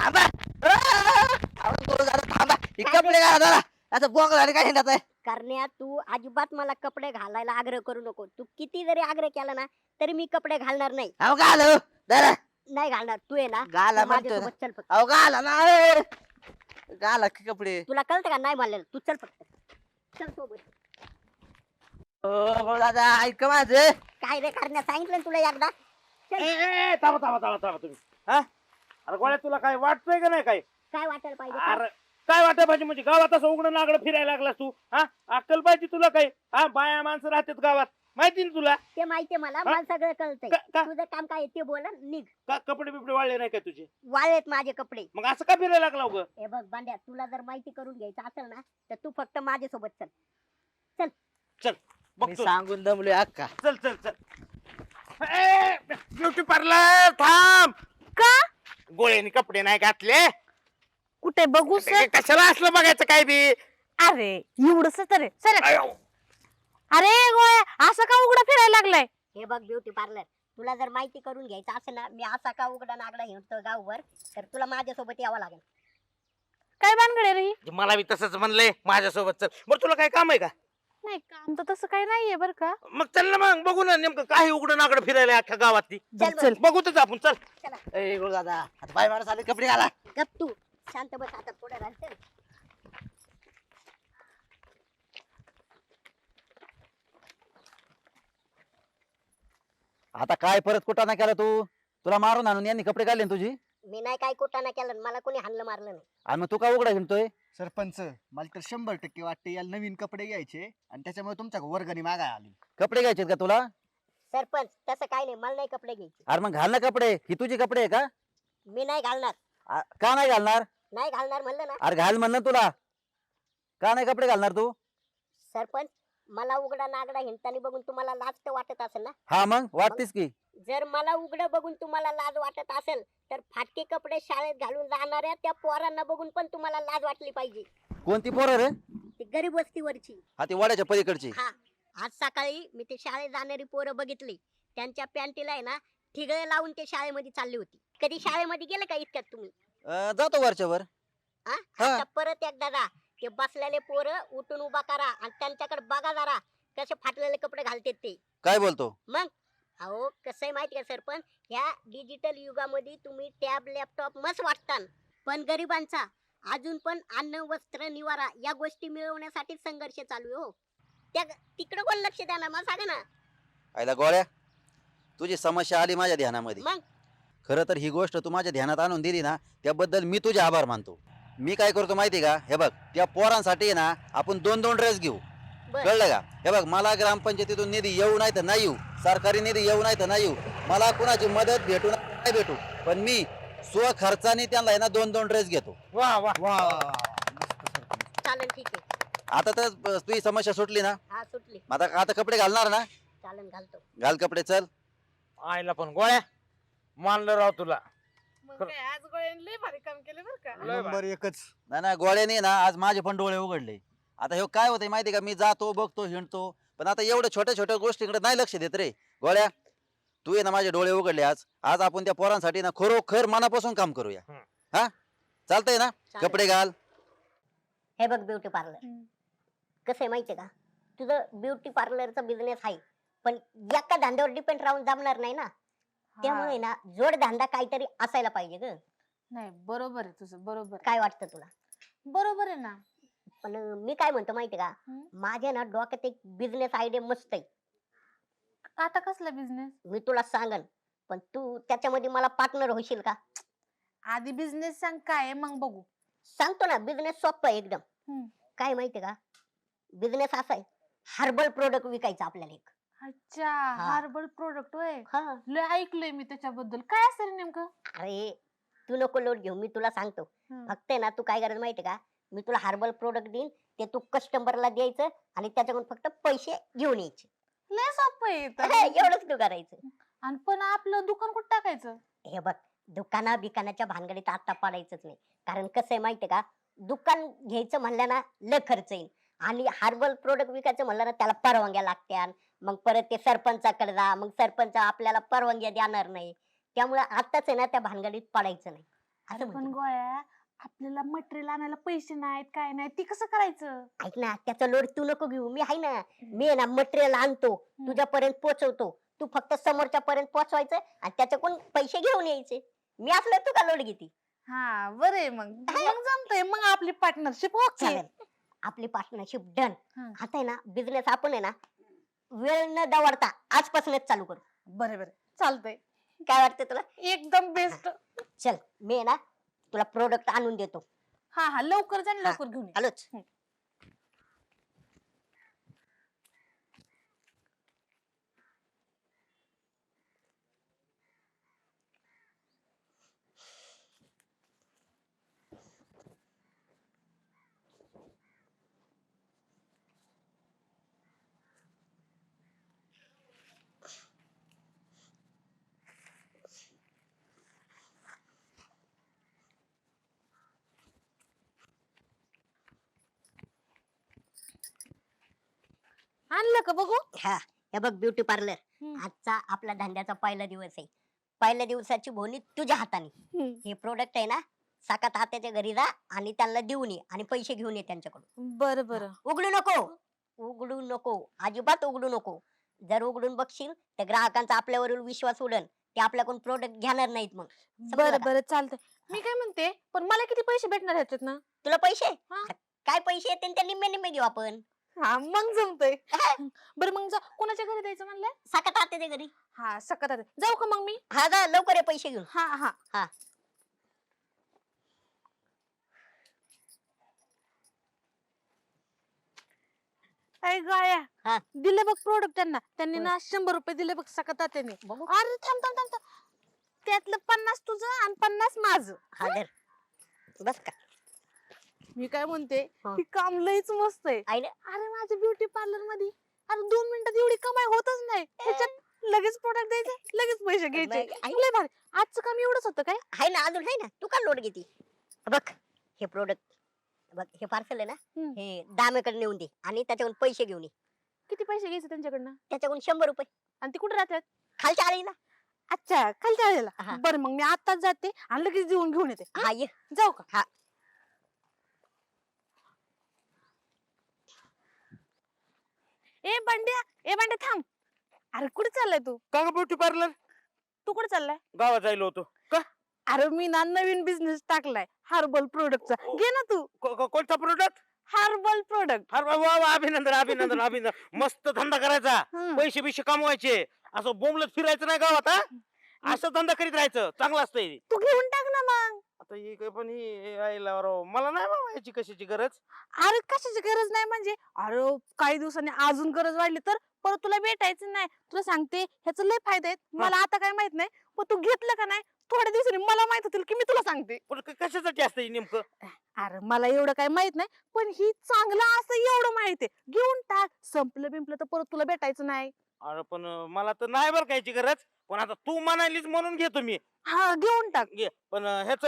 थांबा. थांबा हे कपडे घाला जरा. असं बोंग झाले काय हिंडत आहे? करण्या तू अजिबात मला कपडे घालायला आग्रह करू नको. तू किती जरी आग्रह केला ना तरी मी कपडे घालणार नाही. अहो घाल. हो. जरा. नाही घालणार. तू आहे ना. घाला तू म्हणतोय ना. माझ्यासोबत चल फक्त. अहो घाला ना ए. घाला की कपडे. तुला कळतं का? नाही म्हणलेलं. तू चल फक्त. चल सोबत. गुरु दादा ऐक माझं. काय रे करण्या सांगितलं ना तुला एकदा? ए, ए, ए, थांबा थांबा थांबा थांबा तुम्ही. हा? अरे गोळ्या तुला काय वाटतंय का नाही काय काय वाटायला पाहिजे अरे काय वाटाय पाहिजे म्हणजे गावात असं उघडं नागडं फिरायला लागलास तू? हा? अक्कल पाहिजे तुला काय हा? बाया माणसं राहतात गावात. माहिती ना तुला? ते माहितीये मला? मला सगळं कळतंय. का- का तुझं काम काय आहे ते बोल निघ. का कपडे बिपडे वाळले नाही काय तुझे? वाळलेत माझे कपडे. मग असं का फिरायला लागला उगं? हे बघ बांड्या तुला जर माहिती करून घ्यायचं असेल ना तर तू फक्त माझ्यासोबत चल. मी बघतो. सांगून दमलोय अक्का. चल चल चल. ब्युटी पार्लर थांब. का? गोळ्याने कपडे नाही घातले? कुठे बघू सर? कशाला असलं बघायचं काय बी? अरे एवढस तर. आहे. सर. अरे गोळ्या असं का उघडं फिरायला लागलाय? हे बघ ब्युटी पार्लर तुला जर माहिती करून घ्यायचं असेल ना मी असा का उघडा नागडा हिंडतो गावभर तर तुला माझ्यासोबत यावं लागेल. काय भानगडे रे ही? मला बी तसंच म्हणलंय माझ्यासोबत चल. बरं तुला काय काम आहे का? नाही काम तर तसं काही नाहीये बर का. मग चल ना मग बघू ना नेमकं काय उघडं नागडं फिरायला अख्ख्या गावात ती चल चल. बघूच आपण चल. ए दादा आता बाय माणूस आले कपडे घाला. गप तू. शांत बस आता पुढे राहते आता काय परत कुठं नाही केला तू? तुला मारून आणून यांनी कपडे काढले ना तुझी? मी नाही काय कोटाना केलं मला कोणी हाणलं मारलं नाही. आणि मग तू का उघडा हिंडतोय? सरपंच मला तर शंभर टक्के वाटते याला नवीन कपडे घ्यायचे आणि त्याच्यामुळे तुमच्या वर्गणी मागाय आली. कपडे घ्यायचे का तुला? सरपंच तसं काय नाही मला नाही कपडे घ्यायचे. अरे मग घाल ना कपडे ही तुझी कपडे आहे का? मी नाही घालणार. आ- का नाही घालणार? नाही घालणार म्हणलं ना. अरे घाल म्हणलं तुला. का नाही कपडे घालणार तू? सरपंच मला उघडा नागडा हिंडताना बघून तुम्हाला लाज तर वाटत असेल ना? हा मग वाटतीस की? जर मला उघडं बघून तुम्हाला लाज वाटत असेल तर फाटके कपडे शाळेत घालून जाणाऱ्या त्या पोरांना बघून पण तुम्हाला लाज वाटली पाहिजे. कोणती पोरं रे? ती गरीब वस्तीवरची. हा ती वाड्याच्या पलीकडची. हा आज सकाळी मी ते शाळेत जाणारी पोरं बघितली. त्यांच्या पॅन्टीला आहे ना ठिगळे लावून ते शाळेमध्ये चालली होती. कधी शाळेमध्ये गेले का इतक्यात तुम्ही? अं, जातो वरच्यावर. हा? आता परत एकदा जा. ते बसलेले पोरं उठून उभा करा आणि त्यांच्याकडे बघा जरा कसे फाटलेले कपडे घालतात ते. काय बोलतो? मग? अहो कसं आहे माहिती का सरपंच? ह्या डिजिटल युगामध्ये तुम्ही टॅब लॅपटॉप मस्त वाटतान. पण गरिबांचा अजून पण अन्न वस्त्र निवारा या गोष्टी मिळवण्यासाठी संघर्ष चालू आहे हो. त्या तिकडे कोण लक्ष द्या ना मग सांगा ना. आयला गोळ्या तुझी समस्या आली माझ्या ध्यानामध्ये. मग? खरं तर ही गोष्ट तू माझ्या ध्यानात आणून दिली ना त्याबद्दल मी तुझे आभार मानतो. मी काय करतो माहिती का? हे बघ त्या पोरांसाठी आहे ना आपण दोन दोन ड्रेस घेऊ. बर. कळलं का? हे बघ मला ग्रामपंचायतीतून निधी येऊ नाही तर नाही येऊ. सरकारी निधी येऊ नाही तर नाही येऊ. मला कुणाची मदत भेटू नाही भेटू. पण मी स्वखर्चाने त्यांना आहे ना दोन दोन ड्रेस घेतो. वा वा. वा. चालन ठीक आहे. आता तर तुझी समस्या सुटली ना? हा सुटली. मग आता आता कपडे घालणार ना? चालन घालतो. घाल कपडे चल. आईला पण गोळ्या. मानलं राव तुला. मग काय, आज गोळ्याने लय भारी काम केलं बर का? लय नंबर एकच. नाही ना गोळ्याने ना आज माझे पण डोळे उघडले. आता हे काय होतंय माहिती का? मी जातो बघतो हिंडतो. पण आता एवढ्या छोट्या छोट्या गोष्टीकडे नाही लक्ष देत रे. गोळ्या तू आहे ना माझे डोळे उघडले आज. आज आपण त्या पोरांसाठी ना खरोखर मनापासून काम करूया. हम्म. हा? चालतंय ना? चालेल. कपडे घाल. हे बघ ब्युटी पार्लर. हम्म. कसं आहे माहितीये का? तुझं ब्युटी पार्लरचा बिझनेस आहे. पण एका धंद्यावर डिपेंड राहून जमणार नाही ना. त्यामुळे ना जोड धंदा काहीतरी असायला पाहिजे ग. नाही बरोबर आहे तुझं बरोबर. काय वाटतं तुला? बरोबर आहे ना. पण मी काय म्हणतो माहितीये का? हम्म. माझ्या ना डोक्यात एक बिझनेस आयडिया मस्त आहे. आता कसला बिझनेस मी तुला सांगन पण तू त्याच्यामध्ये मला पार्टनर होशील का? आधी बिझनेस सांग काय आहे, मग बघू. सांगतो ना बिझनेस सोपं आहे एकदम. हम्म. काय माहितीये का? बिझनेस असा आहे हर्बल प्रोडक्ट विकायचं आपल्याला एक. अच्छा हार्बल प्रोडक्ट होय. हा. लय ऐकलंय मी त्याच्याबद्दल. काय असेल नेमकं? अरे तू नको लोट घेऊ मी तुला सांगतो. फक्त आहे ना तू काय करायचं माहितीये का? मी तुला हर्बल प्रोडक्ट देईन ते तू कस्टमरला द्यायचं आणि त्याच्याकडून फक्त पैसे घेऊन यायचे. लय सोपं आहे तर. एवढंच तू करायचं. आणि पण आपलं दुकान कुठं टाकायचं? हे बघ दुकाना बिकानाच्या भानगडीत आता पडायचंच नाही. कारण कसं आहे माहितीये का? दुकान घ्यायचं म्हणलं ना लय खर्च येईल. आणि हर्बल प्रोडक्ट विकायचं म्हणलं ना त्याला परवानग्या लागत्या मग परत ते सरपंचाकडे जा मग सरपंच आपल्याला परवानग्या देणार नाही. त्यामुळे आताच आहे ना त्या भानगडीत पडायचं नाही. असं पण म्हणतो. गोळ्या आपल्याला मटेरियल आणायला पैसे नाहीत काय नाही ती कसं करायचं? ऐक ना त्याचा लोड तू नको घेऊ. मी आहे ना मी आहे ना मटेरियल आणतो. तुझ्यापर्यंत पोहोचवतो तू फक्त समोरच्या पर्यंत पोहोचवायचं आणि त्याच्याकडून पैसे घेऊन यायचे. मी असलं तू का लोड घेते? हा बरं आहे मग. मग जमतंय. मग आपली पार्टनरशिप ओके. चालेल. आपली पार्टनरशिप डन हं. आता आहे ना बिझनेस आपण आहे ना वेळ न दवडता आजपासूनच चालू करू. बरे बरे चालतंय. काय वाटतं तुला? एकदम बेस्ट चल मी आहे ना तुला प्रोडक्ट आणून देतो. हा हा लवकर जा आणि. लवकर घेऊन ये. आलोच. आणलं का बघू? हा हे बघ ब्युटी पार्लर. आजचा आपला धंद्याचा पहिला दिवस आहे. पहिल्या दिवसाची भोवणी तुझ्या हाताने. हं. प्रोडक्ट आहे ना साकात हाताच्या घरी जा आणि त्यांना देऊन ये आणि पैसे घेऊन ये त्यांच्याकडून. बरं बरं. उघडू नको. उघडू नको. अजिबात उघडू नको. जर उघडून बघशील तर ग्राहकांचा आपल्यावरील विश्वास उडल ते आपल्याकडून प्रोडक्ट घेणार नाहीत मग. बरं? बरं चालतंय. मी काय म्हणते पण मला किती पैसे भेटणार ह्याच्यात ना तुला पैसे? हा. काय पैसे येतील ते निम्मे निम्मे देऊ आपण. हा मग जमतंय. बरं मग जा. कोणाच्या घरी द्यायचं म्हणलं? साकात हाताच्या घरी. हा सकत आहे. जाऊ का मग मी? हा जा लवकर ये पैसे घेऊन. हा हा. हा. गाया. हा. दिले बघ प्रोडक्ट त्यांना. त्यांनी. ना शंभर रुपये दिले बघ सकत त्यांनी बघू. अरे थांब थांब थांब थांब. त्यातलं पन्नास तुझं आणि पन्नास माझं. हा धर बस का. मी काय म्हणते हा. ही काम लईच मस्त आहे. अरे माझ्या ब्युटी पार्लरमध्ये अरे दोन मिनिटात एवढी कमाई होतच नाही. त्याच्यात लगेच प्रोडक्ट द्यायचे लगेच पैसे घ्यायचे. आहे. लय भारी. आजचं काम एवढंच होतं काय? आहे ना अजून आहे ना. तू का लोड घेते? बघ हे प्रोडक्ट बघ हे पार्सल आहे ना हम्म. हे दामेकडे नेऊन दे आणि त्याच्याकडून पैसे घेऊन ये. किती पैसे घ्यायचे त्यांच्याकडनं? त्याच्याकडून शंभर रुपये. आणि ते कुठे राहतात? खालच्या आळीला. अच्छा खालच्या हा. आलेला बरं मग मी आताच जाते आणि लगेच देऊन घेऊन येते. हा? हा ये. जाऊ का? हा. ए बंड्या ए बंड्या थांब. अरे कुठे चाललाय तू? का ब्युटी पार्लर? तू कुठे चाललाय? गावात जायलो होतो. अरे मी ना नवीन बिझनेस टाकलाय हर्बल प्रोडक्टचा घे ना तू. को- को- कोणता प्रोडक्ट हर्बल प्रोडक्ट अरे वा वा वा, अभिनंदन अभिनंदन अभिनंदन. मस्त धंदा करायचा. पैसे बिशे कमवायचे. असं बोंबलत फिरायचं नाही गावात हा? असं धंदा करीत राहायचं. चांगलं असतंय. तू घेऊन टाक ना मग. आता ही काय पण ही आईला राव, मला नाही बाबा याची कशाची गरज? अरे कशाची गरज नाही म्हणजे? अरे काही दिवसांनी अजून गरज वाढली तर परत तुला भेटायचं नाही. तुला सांगते ह्याचं लय फायदे आहेत. मला आता काय माहीत नाही पण तू घेतलं का नाही? थोड्या दिवसांनी मला माहीत होतील की मी तुला सांगते. पण क- कशासाठी असतं हे नेमकं? अरे मला एवढं काय माहीत नाही पण ही चांगलं असं एवढं माहीत आहे. घेऊन टाक. संपलं बिंपलं तर परत तुला भेटायचं नाही. अरे पण मला तर नाही बरं का याची गरज. पण आता तू म्हणालीच म्हणून घेतो मी. हा घेऊन टाक. घे. पण ह्याच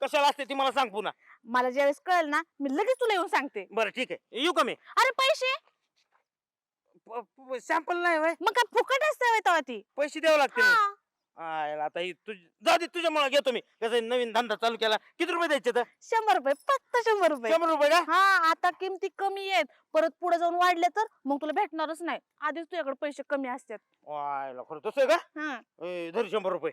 कशाला असते ती मला सांग पुन्हा. मला ज्यावेळेस कळेल ना मी लगेच तुला येऊन सांगते. बरं ठीक आहे. येऊ का मी? अरे पैसे? सॅम्पल नाही. मग काय फुकट असते ती. पैसे द्यावे लागते हा. आयला आता ही तुझ जाऊ दे तुझ्यामुळे घेतो मी. कसं नवीन धंदा चालू केला. किती रुपये द्यायचे तर? शंभर रुपये फक्त शंभर रुपये. शंभर रुपये का? हा आता किमती कमी आहेत. परत पुढे जाऊन वाढले तर मग तुला भेटणारच नाही. आधीच तुझ्याकडे पैसे कमी असतात. आयला खरं तसं आहे का? हा. ए, धर शंभर रुपये.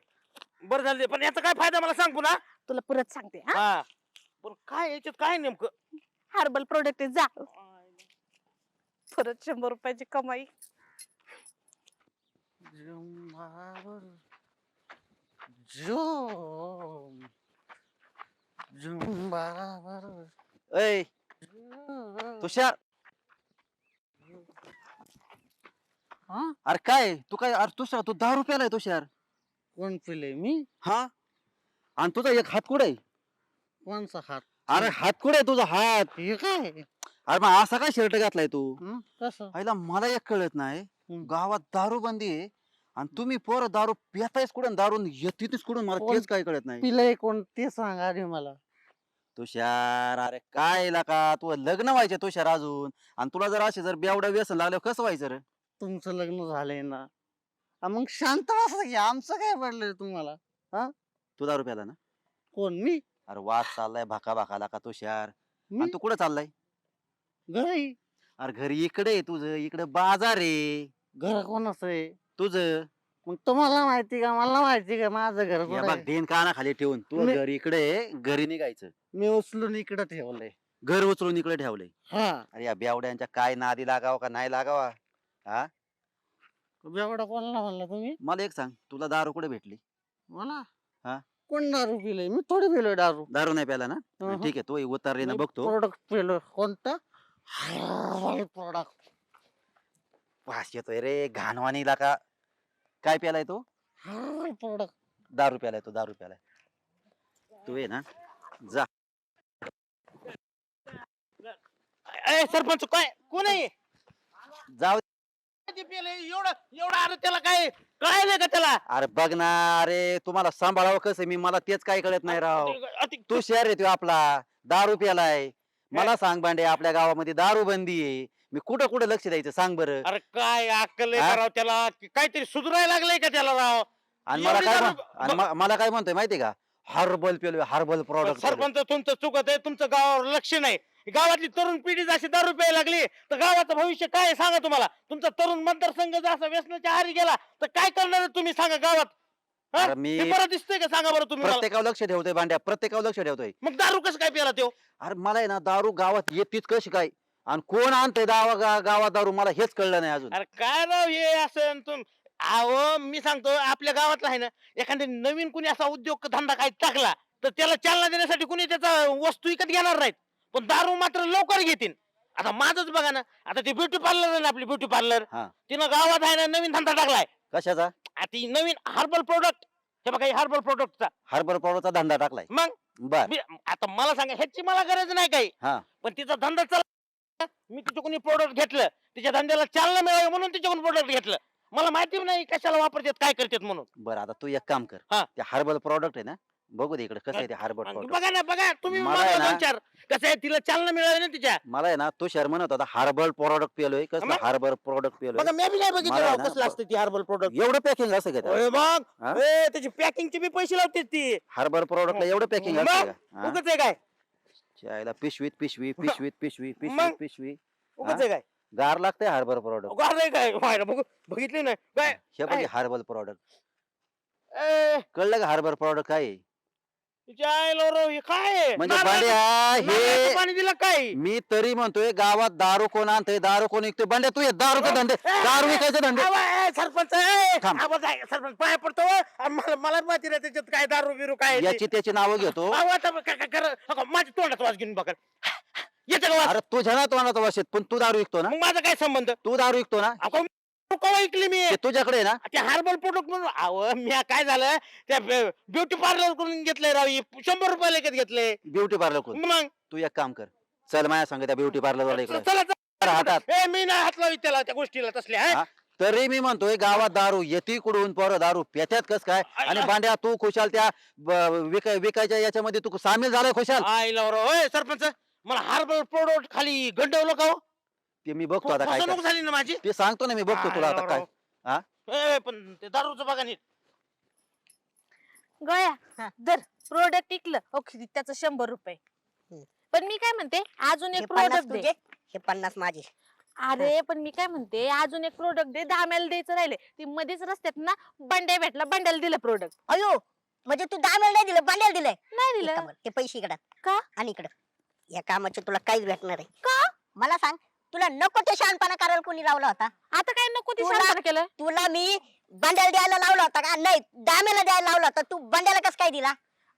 बरं झाले पण याचा काय फायदा मला सांग पुन्हा? तुला परत सांगते हा. हा. पण काय याच्यात काय नेमकं? हर्बल प्रोडक्ट आहे जा. परत शंभर रुपयाची कमाई. ऐ तुषार. अरे काय तू काय अरे तुषार तू दहा रुपयाला आहे तुषार. कोण पिले मी? हा? आणि तुझा एक हात कुठे आहे? कोणचा हात? अरे हात कुठे आहे तुझा हात? हे काय? अरे मग असा काय शर्ट घातलाय तू? हं? कसं? आईला मला एक कळत नाही. हम्म. गावात दारू बंदी आहे. आणि तुम्ही पोरं दारू पितायच कुठून दारू येतीच कुठून मला कोण तेच काय कळत नाही. पिलंय कोण? ते सांग आधी मला. तुषार अरे काय का? तू लग्न व्हायचे तुषार अजून. आणि तुला जर असे जर बेवडं व्यसन लागल्यावर कसं व्हायचं रे? तुमचं लग्न झालंय ना. आ मग शांत बसा की आमचं काय पडलंय तुम्हाला? तू दारू प्याला ना? कोण? मी? अरे वाद चाललाय भाका भाकाला का तुषार? मी? आणि तू कुठं चाललाय? घरी. अरे घरी इकडे आहे तुझं इकडे बाजार आहे. घर कोणाचं आहे? तुझं? मग तुम्हाला माहिती का? मला माहिती का? माझं घर कुठं बघ आहे? देन काना खाली ठेवून. तू मी- घर इकडे आहे, घरी निघायचं. मी उचलून इकडे ठेवलंय. घर उचलून इकडे ठेवलंय. हा. अरे या बेवड्यांच्या काय नादी लागावा का नाही लागावा? एवढा कोणाला म्हणला तुम्ही? मला एक सांग तुला दारू कुठे भेटली? मला हा? कोण दारू पिलंय? मी थोडी पिलोय दारू. दारू नाही प्याला ना. ठीक आहे तो उतरले ना बघतो. प्रोडक्ट पिलोय. कोणतं? प्रोडक्ट वास येतोय रे घाणवाणीला का काय प्यालाय तो? दारू प्यालाय तो दारू प्यालाय. तू आहे ना जा. ए सरपंच काय? कोण आहे? जाऊ एवढं एवढं त्याला काय? का त्याला? अरे बघ ना अरे तुम्हाला सांभाळावं कसं मी मला तेच काय कळत नाही राव. अति- तू शहर आहे तो आपला दारू प्यालाय. मला सांग भांडे आपल्या गावामध्ये दारू बंदी आहे. मी कुठं कुठं लक्ष द्यायचं सांग बरं. अरे काय अक्कल आहे हा? का राव त्याला? की काहीतरी सुधारायला लागलंय का त्याला राव? आणि मला एवढी काय दारू- म्हण- आणि म- मला काय म्हणतोय माहितीये का? हर्बल पेलोय हर्बल प्रॉडक्ट सरपंच तुमचं चुकत आहे तुमचं गावावर लक्ष नाही. गावातली तरुण पिढी जशी दारू प्यायला लागली तर गावाचं भविष्य काय आहे सांगा तुम्हाला? तुमचा तरुण मतदारसंघ जर असा व्यसनाच्या आहारी गेला तर काय करणार आहे तुम्ही सांगा गावात? हा? अरे मी हे बरं दिसतंय का? सांगा बरं तुम्ही मला? प्रत्येकावर लक्ष ठेवतोय भांड्या प्रत्येकावर लक्ष ठेवतोय. मग दारू कसं काय प्याला तो? अरे मला आहे ना दारू गावात येतीच कशी काय? आणि कोण आणतंय दावा गा- गावात दारू मला हेच कळलं नाही अजून. अरे काय राव हे असं तुम अहो मी सांगतो आपल्या गावातला आहे ना एखाद्या नवीन कुणी असा उद्योग धंदा काही टाकला तर त्याला चालना देण्यासाठी कुणी त्याचा वस्तू विकत घेणार नाहीत. पण दारू मात्र लवकर घेतील. आता माझंच बघा ना आता ती ब्युटी पार्लर आहे ना आपली ब्युटी पार्लर. हा. तिनं गावात आहे ना नवीन धंदा टाकलाय. कशाचा? आता ती नवीन हर्बल प्रोडक्ट हे बघा हर्बल प्रोडक्टचा हर्बल प्रॉडक्टचा धंदा टाकलाय. मग? बर. आता मला सांगा ह्याची मला गरज नाही काही. हा. पण तिचा धंदा चाल मी तिच्याकडून प्रोडक्ट घेतलं. तिच्या धंद्याला चालना मिळावी म्हणून तिच्याकडून प्रोडक्ट घेतलं. मला माहिती नाही कशाला वापरतात काय करतात म्हणून. बर आता तू एक काम कर. हा. ते हर्बल प्रॉडक्ट आहे ना बघू दे इकडे कसं आहे ते हर्बल आणि प्रॉडक्ट बघा ना बघा तुम्ही मला मला आहे ना- दोन चार. कसं आहे तिला चालना मिळावी ना तिच्या. मला आहे ना तो म्हणत होता हर्बल प्रॉडक्ट पेलोय कसं मग? हर्बल प्रॉडक्ट पेलोय? बघा मी बी नाही बघितलं ना- कसलं असतं ती हर्बल प्रोडक्ट एवढं पॅकिंग असं त्यात? मग? ए, त्याची पॅकिंगचे बी पैसे लावते ती. हर्बल प्रॉडक्टला एवढं पॅकिंग मग? असतं का? हा? उगच आहे काय? चायला पिशवीत पिशवी पिशवीत पिशवी मग? पिशवीत पिशवी. उगच आहे काय? गार लागतंय हर्बल प्रॉडक्ट उगाच आहे काय? व्हायला बघू बघितले नाही. काय? हे बघ? हर्बल प्रॉडक्ट ए, कळलं का हर्बल प्रॉडक्ट काय आहे? तिच्या आईला राव, हे काय आहे? म्हणजे नारळाचं- बंड्या नारळाचं हे पाणी दिलं काय? मी तरी म्हणतोय गावात दारू कोण आणतंय दारू कोण विकतोय? बंड्या तू हे दारूचे धंदे? दारू विकायचे धंदे. आवा, ए, सरपंच ए, थांब. आवाज आहे, सरपंच पाया पडतो. आणि मला मला माहिती नाही त्याच्यात काय दारू बिरू काय आहे ते. याची त्याची नावं घेतो. आवा, आता काय- काय करा- माझ्या तोंडाचा वास घेऊन बघा. येतं का वास अरे तुझ्या ना तोंडाचा वास येत पण तू दारू विकतो ना? मग माझा काय संबंध? तू दारू विकतो ना? ऐकली मी. ते तुझ्याकडे आहे ना? ते हार्बल प्रोडक्ट म्हणून अहो मी काय झालं? त्या ब्युटी पार्लरकडून घेतलंय राव हे शंभर रुपये लेखत घेतले. ब्युटी पार्लर कोण मग? तू एक काम कर. चल माझ्या सांग त्या ब्युटी पार्लर वाला इकडे चला हातात. ए, मी नाही हात लावित त्याला त्या गोष्टीला तसल्या हा? हा? तरी मी म्हणतोय गावात दारू येती कुडून पोरं दारू पेत्यात कस काय? आणि बांड्या तू खुशाल त्या ब- विकाय विकायच्या याच्यामध्ये तू सामील झालाय खुशाल? आईला राव, ए, सरपंच मला हार्बल प्रोडक्ट खाली गंडवलं का हो? ते मी बघतो आता काय फसवणूक काय. झाली ना माझी? ते सांगतो ना मी बघतो तुला आता काय. हा? ए, पण ते दारूचं बघा नीट. गया हा. दर प्रोडक्ट इकलं ओके त्याचं शंभर रुपये. हम्म. पण मी काय म्हणते अजून हे एक पन्नास प्रोडक्ट दे. तुझे? हे पन्नास माझे. अरे पण मी काय म्हणते अजून एक प्रोडक्ट दे. दहा मेल द्यायचं राहिले. ती मध्येच रस्त्यात ना बंड्या भेटला. बंड्याला दिलं प्रोडक्ट अयो म्हणजे तू दहा नाही दिलं बांड्याला दिलंय? नाही दिलं. ते पैसे इकडं. का? आणि इकडं. या कामाचे तुला काहीच भेटणार आहे का? मला सांग तुला नको ते शहाणपणा करायला कोणी लावला होता. आता काय नको ती तुला- शांतपणा केलं तुला मी बंड्याला द्यायला लावला होता का? नाही दाम्याला द्यायला लावला होता. तू बंड्याला कसं काय दिला?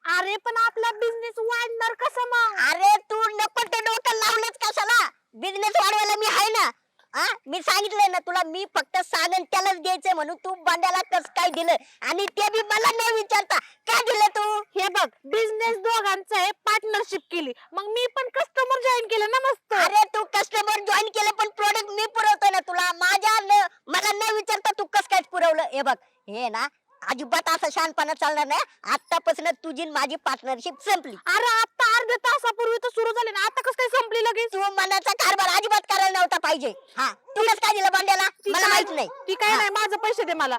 अरे पण आपला बिझनेस वाढणार कसा मग? अरे तू नको ते डोकं लावलंच कशाला? बिझनेस वाढवायला मी आहे ना. हा? मी सांगितलंय ना तुला मी फक्त सांगन त्यालाच द्यायचंय म्हणून तू बंड्याला कस काय दिलं? आणि ते बी मला न विचारता. काय दिलं तू? हे बघ बिझनेस दोघांचा आहे पार्टनरशिप केली. मग मी पण कस्टमर जॉईन केलं ना मस्त. अरे तू कस्टमर जॉईन केलं पण प्रोडक्ट मी पुरवतोय ना तुला. माझ्या मला न विचारता तू कस काय पुरवलं? हे बघ हे ना अजिबात असं शहाणपणा चालणार नाही. आतापासून तुझी माझी पार्टनरशिप संपली. अरे आता अर्ध्या तासापूर्वी तर सुरू झाले ना. आता कसं काय संपली लगेच? तू मनाचा कारभार अजिबात पाहिजे. हा. तू कसं काय दिलं बंड्याला मला माहीत नाही. ती काय हा. नाही माझं पैसे दे मला.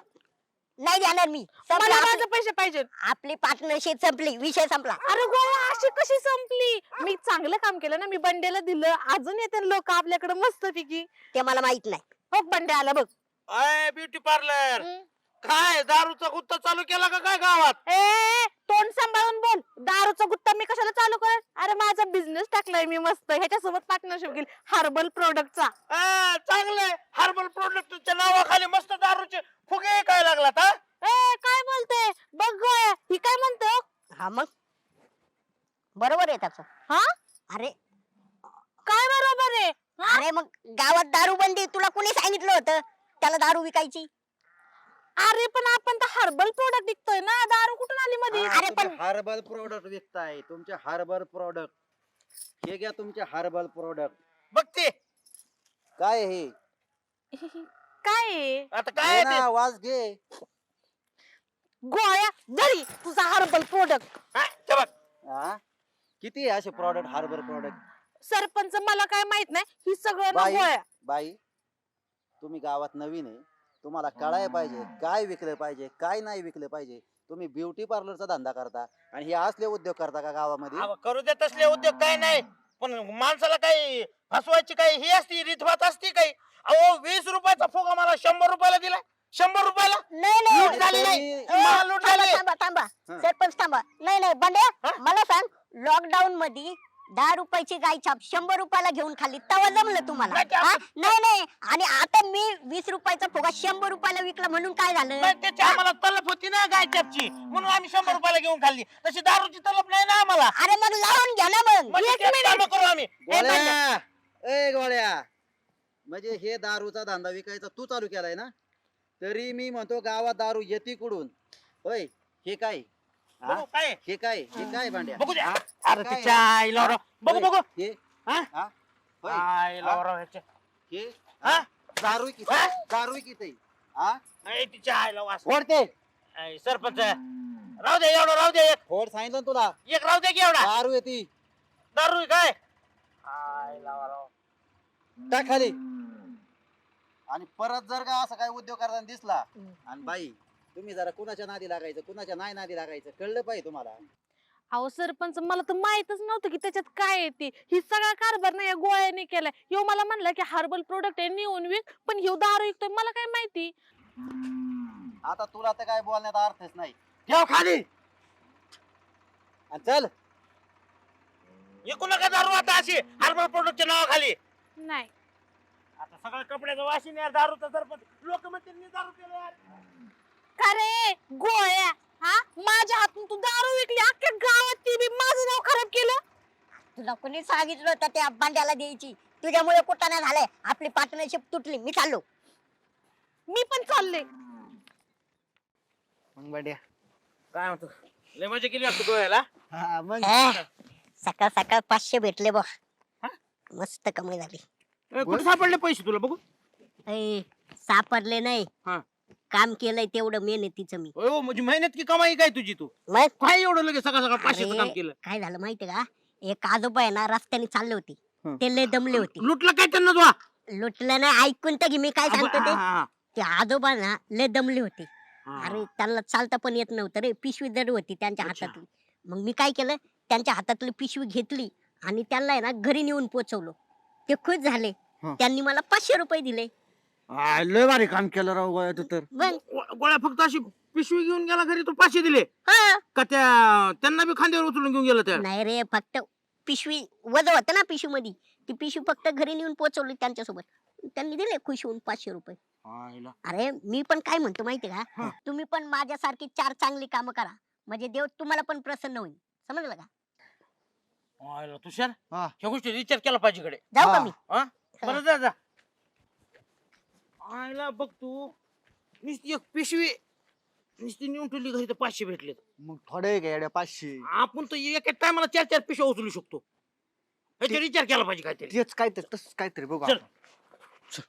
नाही देणार मी. संपलं मला आपली- माझे पैसे पाहिजे आपली पार्टनरशिप संपली. विषय संपला. अरे गोळ्या अशी कशी संपली? मी चांगलं काम केलं ना मी बंडेला दिलं. अजून येते लोक आपल्याकडे मस्त पैकी ते मला माहीत नाही. हो बंडे आला बघ. अय ब्युटी पार्लर हम्म. काय दारूचा गुत्ता चालू केला का काय गावात? ए तोंड सांभाळून बोल. दारूचा गुत्ता मी कशाला चालू कर अरे माझा बिझनेस टाकलाय मी मस्त. ह्याच्यासोबत पार्टनरशिप केली हर्बल प्रोडक्टचा आ, चांगलंय हर्बल प्रोडक्टच्या नावाखाली मस्त दारूचे फुगे काय लागलात हा? ए काय बोलते? बघ गोळ्या ही काय म्हणतो हा? मग? बरोबर आहे त्याच. हा? अरे. काय बरोबर आहे? हा? अरे मग गावात दारू बंदी तुला कोणी सांगितलं होतं? त्याला दारू विकायची? अरे पण आपण तर हर्बल प्रोडक्ट विकतोय ना. दारू कुठून आली मध्ये अरे पण- हर्बल प्रोडक्ट विकताय. तुमचे हर्बल प्रोडक्ट हे घ्या तुमचे हर्बल प्रोडक्ट बघ ते. काय हे? काय आहे? आता काय घे आहे ते? ना वाज घे. गोळ्या दरी तुझा हर्बल प्रोडक्ट हा, ते बघ. हा? किती आहे असे प्रॉडक्ट हार्बर प्रॉडक्ट सरपंच मला काय माहीत नाही. ही सगळं ना बाई. गोळ्या. बाई तुम्ही गावात नवीन आहे. तुम्हाला कळायला पाहिजे काय विकलं पाहिजे काय नाही विकलं पाहिजे तुम्ही ब्युटी पार्लरचा धंदा करता आणि हे असले उद्योग करता का गावामध्ये? अहो, करू देत असले उद्योग काय नाही पण माणसाला काही फसवायची काही ही असती रीतभात असती काही? अहो वीस रुपयाचा फुगा मला शंभर रुपयाला दिला शंभर रुपयाला? नाही लूट नाही झाली नाही. मला लूट थांबा झाली थांबा थांबा. हा. सरपंच थांबा. नाही नाही बंड्या हा? मला सांग लॉकडाऊन मध्ये दहा रुपयाची गाय छाप शंभर रुपयाला घेऊन खाल्ली तेव्हा जमलं तुम्हाला. नाही, ते हा? नाही नाही. आणि आता मी वीस रुपयाचा फुगा शंभर रुपयाला विकला म्हणून काय झालं? नाही, त्याची आम्हाला तलप होती ना गायच्याची म्हणून आम्ही शंभर रुपयाला घेऊन खाल्ली. तशी दारूची तलप नाही ना आम्हाला. अरे मग लावून घ्या ना मग. म्हणजे एक तेच मिनिट कामं करू आम्ही. गोळ्या. ए गोळ्या. म्हणजे हे दारूचा धंदा विकायचा तू चालू केलाय ना? तरी मी म्हणतो गावात दारू येते कुडून होय हे काय? हा? बघू काय आहे? हे काय हे काय भांड्या बघू द्या? अरे काय तिच्या आईला राव. बघू होय, बघू हे हा? हा? होय, आईला हा? राव ह्याच्या. हे हा? हा? दारू हा? हा तिच्या आईला वास आई, सरपंच राहू दे एवढं राहू दे एक फोड सांगितलं ना तुला एक राहू दे की एवढा दारू येते दारू आहे काय आईला राव. टाक खाली आणि परत जर का असं काय उद्योग करताना दिसला आणि बाई तुम्ही जरा कुणाच्या नादी लागायचं कुणाच्या नाही नादी लागायचं कळलं पाहिजे तुम्हाला? अहो सरपंच मला तर माहितच नव्हतं की त्याच्यात काय आहे ते. ही सगळा कारभार नाही या गोळ्याने केलाय. ह्यो मला म्हणला की हर्बल प्रोडक्ट आहे नेऊन विक पण ह्यो दारू विकतोय मला काय माहिती? आता तुला तर काय बोलण्यात अर्थच नाही. ठेव खाली! आणि चल. एकू नका दारू आता अशी हार्बर प्रोडक्टच्या नावाखाली. नाही. आता सगळं कपड्याचं वाशी नाही दारूचं सरपंच. लोक म्हणतील मी दारू पिलो यार. का रे? गोळ्या हा? माझ्या हातून तू दारू विकली अख्ख्या गावात ती बी माझं नाव खराब केलं. तुला कोणी सांगितलं होतं त्या बांड्याला द्यायची? तुझ्यामुळे कुठाना झालंय. आपली पार्टनरशिप तुटली. मी चाललो. मी पण चालले. मग बड्या काय म्हणतो? लय मजा केली वाटतं गोव्याला हा मग. सकाळ सकाळ पाचशे भेटले बघ. हा? मस्त कमाई झाली. ए, कुठे सापडले पैसे तुला बघू? ए, सापडले नाही. हा. काम केलंय तेवढं मेहनतीचं मी. हो म्हणजे मेहनत की कमाई काय तुझी तू? मग? काय एवढं लगेच सकाळ सकाळ पाचशेचं काम केलं? काय झालं माहितीये का? एक आजोबा आहे ना रस्त्याने चालले होते. हं. ते लय दमले होते. लुटलं काय त्यांना तुला लुटलं ना ऐकून तर घे मी काय सांगतो ते. ते आजोबा ना लय दमले होते. अरे त्यांना चालता पण येत नव्हतं रे पिशवी जड होती त्यांच्या अच्छा. हातातली. मग मी काय केलं त्यांच्या हातातली पिशवी घेतली आणि त्यांना आहे ना घरी नेऊन पोचवलो. ते खुश झाले. हं. त्यांनी मला पाचशे रुपये दिले. आ, लय भारी काम केलं राव गोळ्या तू तर गो- गोळ्या फक्त अशी पिशवी घेऊन गेला घरी तो पाचशे दिले. हा. का त्या त्यांना बी खांद्यावर उचलून घेऊन गेलं त्या? नाही रे फक्त पिशवी वज होतं ना पिशवी मध्ये ती पिशवी फक्त घरी नेऊन पोचवली त्यांच्यासोबत. त्यांनी दिले खुश होऊन पाचशे रुपये. अरे मी पण काय म्हणतो माहिती हा. का तुम्ही पण माझ्यासारखी चार चांगली कामं करा. म्हणजे देव तुम्हाला पण प्रसन्न होईल. समजलं का? तुषार हा. ह्या गोष्टी विचार केला पाहिजे कडे जाऊ का हा. मी? बरं जा जा. आईला बघ तू. नुसती एक पिशवी नुसती नेऊन ठेवली घरी तर पाचशे भेटले मग थोडे आहे का येड्या पाचशे. आपण तर एका टायमाला चार चार पिशव्या उचलू शकतो. ह्याचा विचार केला पाहिजे काहीतरी. तेच काहीतरी तसंच काहीतरी बघू चल. आपण.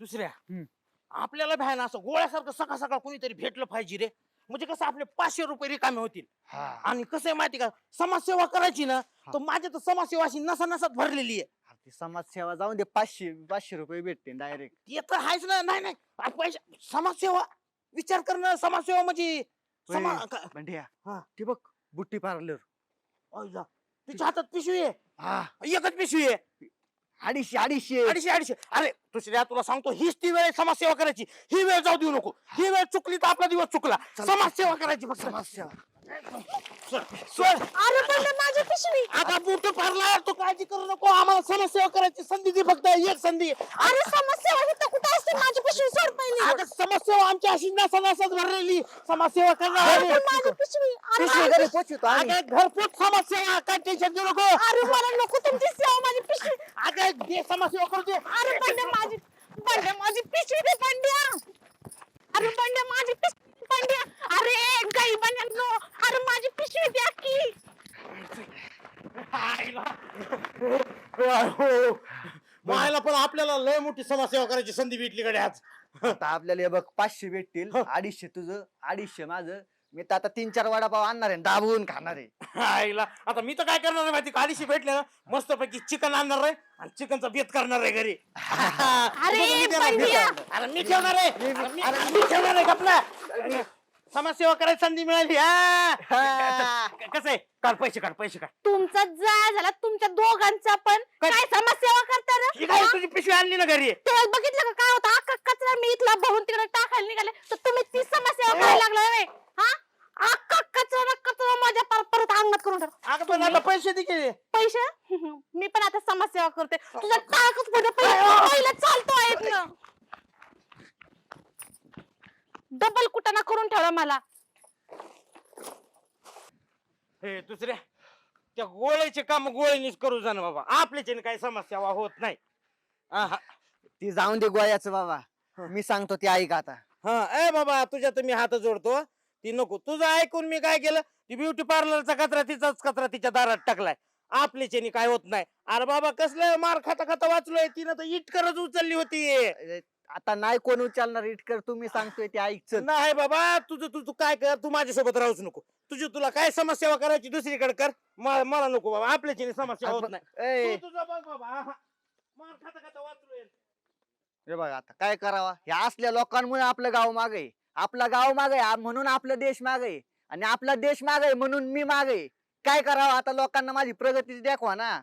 दुसऱ्या हम्म. आपल्याला भ्यान असं गोळ्यासारखं सकाळ सकाळ कोणीतरी भेटलं पाहिजे रे. म्हणजे कसं आपले पाचशे रुपये रिकामे होतील. हा. आणि कसं आहे माहिती का? समाजसेवा करायची ना तर माझ्या तर समाजसेवा अशी नसा नसात भरलेली आहे. ती समाजसेवा जाऊन दे पाचशे पाचशे रुपये भेटते डायरेक्ट ते तर आहेच ना नाही नाही. आ, पैसे समाजसेवा विचार करणं समाजसेवा म्हणजे समा- होय. का- बंड्या. हा. ते बघ बुट्टी पार्लर. तिच्या हातात पिशवी आहे. हा. एकच पिशवी आहे. अडीचशे अडीचशे. अडीचशे अडीचशे. अरे दुसऱ्या तुला सांगतो हीच ती वेळ आहे समाजसेवा करायची. ही वेळ जाऊ देऊ नको. ही वेळ चुकली तर आपला दिवस चुकला. समाजसेवा करायची फक्त. समस्या सर, अरे पण माझी पिशवी आता बुट पारला तू काळजी करू नको. आम्हाला समाजसेवा करायची संधी दे फक्त एक संधी. अरे समस्या आहे तर कुठे असते? माझी पिशवी सोड पहिली. आता समाजसेवा आमची अशी नसा नसाच भरलेली समाजसेवा करणार अरे पण माझी पिशवी अरे पिशवी घरी पोचवतो आम्ही. अगं घरपोच समाजसेवा काय टेन्शन घेऊ नको. अरे मला नको तुमची सेवा माझी पिशवी अगं दे समाजसेवा करू दे अरे बंड्या माझी बंड्या माझी पिशवी दे बंड्या. अरे बंड्या माझी पिशवी बंड्या अरे गाई अरे माझी पिशवी द्या की. मायला पण आपल्याला लय मोठी समाजसेवा करायची संधी भेटली कडे आज. आता आपल्याला हे बघ पाचशे भेटतील. अडीचशे तुझं अडीचशे माझं. मी तर आता तीन चार वडापाव आणणार आहे दाबून खाणार आहे. आईला आता मी तर काय करणार आहे माहिती काळीशी भेटले ना मस्त पैकी चिकन आणणार आहे आणि चिकनचा बेत करणार आहे घरी. अरे, मी. अरे ठेवणार आहे. अरे मी अरे मी ठेवणार आहे आपला समाजसेवा करायची संधी मिळाली हा. कसं आहे? काढ पैसे काढ पैसे काढ. तुमचा जा झाला तुमच्या दोघांचा पण. काय? काय समाजसेवा करता ना? ही काय तुझी पिशवी आणली ना घरी? तेव्हा बघितलं का? काय होतं? अख्खा कचरा मी इथला भरून तिकडे टाकायला निघाले. तर तुम्ही ती समस्या करायला लागला रे हा? अख्खा कचरा ना कचरा माझ्या पर- परत अंगात करून टाक. अगं पण आता पैसे दे की. पैसे? मी पण आता समाजसेवा करते. तुझा टाकच पहिला चालतो आहेत ना डबल कुटाणा करून ठेवला मला. हे दुसऱ्या त्या गोळ्याचे काम गोळ्यानीच करू जा ना बाबा. आपल्याच्याने काही समस्या होत नाही. आहा. ती जाऊन दे गोळ्याचं बाबा. मी सांगतो ते ऐक आता. हा ए बाबा तुझ्या तर मी हात जोडतो. ती नको. तुझं ऐकून मी काय केलं? ती ब्युटी पार्लरचा कचरा तिचाच कचरा तिच्या दारात टाकलाय. आपल्याच्याने काय होत नाही. अरे बाबा कसलं मार खाता खाता वाचलोय? तिनं तर इट करत उचलली होती. आता नाही कोण उचलणार इटकर तुम्ही सांगतोय ते ऐक चल नाही बाबा तुझं तू तू काय कर? तू माझ्यासोबत राहूच नको. तुझी तुला काय समस्या करायची दुसरीकडे कर. म- मला नको बाबा. आपल्याच्याने समस्या होत नाही. ए, तू तुझं बघ बाबा. मार खाता खाता वाचलोय. हे बघा आता काय करावा? ह्या असल्या लोकांमुळे आपलं गाव मागे. आपला गाव मागे आहे, म्हणून आपला देश मागे आहे. आणि आपला देश मागे आहे म्हणून मी मागे आहे. काय करावं आता लोकांना माझी प्रगती दाखवा ना